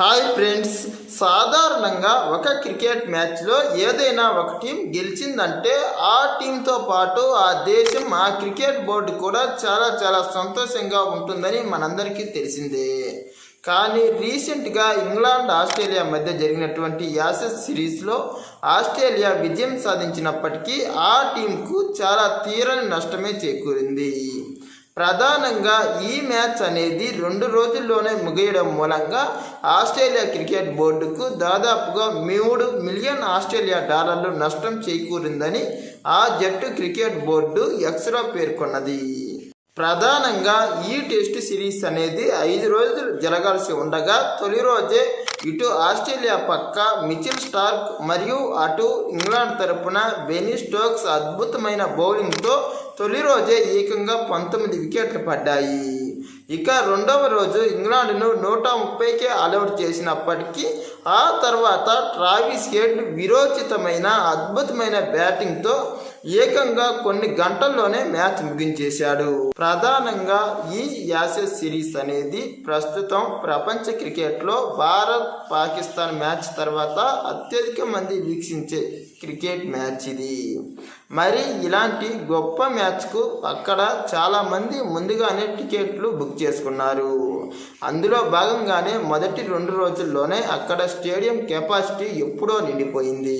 Hi friends సాధారణంగా ఒక cricket మ్యాచ్లో ఏదైనా ఒక టీం గెలిచిందంటే ఆ టీంతో పాటు ఆ దేశం ఆ క్రికెట్ బోర్డు కూడా చాలా చాలా సంతోషంగా ఉంటుందని మనందరికీ తెలిసిందే. కానీ రీసెంట్గా ఇంగ్లాండ్ ఆస్ట్రేలియా మధ్య జరిగినటువంటి యాసెస్ సిరీస్లో ఆస్ట్రేలియా విజయం సాధించినప్పటికీ ఆ టీంకు చాలా తీరని నష్టమే చేకూరింది. ప్రధానంగా ఈ మ్యాచ్ అనేది రెండు రోజుల్లోనే ముగియడం మూలంగా ఆస్ట్రేలియా క్రికెట్ బోర్డుకు దాదాపుగా మూడు మిలియన్ ఆస్ట్రేలియా డాలర్లు నష్టం చేకూరిందని ఆ జట్టు క్రికెట్ బోర్డు ఎక్స్రా పేర్కొన్నది. ప్రధానంగా ఈ టెస్ట్ సిరీస్ అనేది ఐదు రోజులు జరగాల్సి ఉండగా తొలి రోజే ఇటు ఆస్ట్రేలియా పక్క మిచిల్ స్టార్క్ మరియు అటు ఇంగ్లాండ్ తరపున బెనీ స్టోక్స్ అద్భుతమైన బౌలింగ్తో తొలి రోజే ఏకంగా పంతొమ్మిది వికెట్లు పడ్డాయి. ఇక రెండవ రోజు ఇంగ్లాండ్ను నూట ముప్పైకే ఆల్అౌట్ చేసినప్పటికీ ఆ తర్వాత ట్రావిస్ హెడ్ విరోచితమైన అద్భుతమైన బ్యాటింగ్తో ఏకంగా కొన్ని గంటల్లోనే మ్యాచ్ ముగించేశాడు. ప్రధానంగా ఈ యాసెస్ సిరీస్ అనేది ప్రస్తుతం ప్రపంచ క్రికెట్లో భారత్ పాకిస్తాన్ మ్యాచ్ తర్వాత అత్యధిక మంది వీక్షించే క్రికెట్ మ్యాచ్ ఇది. మరి ఇలాంటి గొప్ప మ్యాచ్కు అక్కడ చాలామంది ముందుగానే టికెట్లు బుక్ చేసుకున్నారు. అందులో భాగంగానే మొదటి రెండు రోజుల్లోనే అక్కడ స్టేడియం కెపాసిటీ ఎప్పుడో నిండిపోయింది.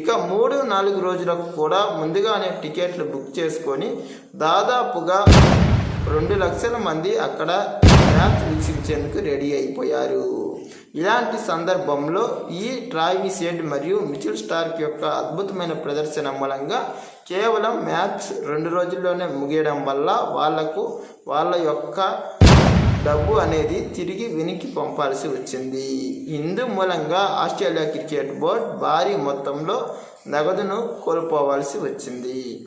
ఇక మూడు నాలుగు రోజులకు కూడా ముందుగానే టికెట్లు బుక్ చేసుకొని దాదాపుగా రెండు లక్షల మంది అక్కడ మ్యాచ్ వీక్షించేందుకు రెడీ అయిపోయారు. ఇలాంటి సందర్భంలో ఈ ట్రావిస్ హెడ్ మరియు మిచిల్ స్టార్క్ యొక్క అద్భుతమైన ప్రదర్శన మూలంగా కేవలం మ్యాచ్ రెండు రోజుల్లోనే ముగియడం వల్ల వాళ్ళకు వాళ్ళ యొక్క డబ్బు అనేది తిరిగి వెనక్కి పంపాల్సి వచ్చింది. ఇందు మూలంగా ఆస్ట్రేలియా క్రికెట్ బోర్డ్ భారీ మొత్తంలో నగదును కోల్పోవాల్సి వచ్చింది.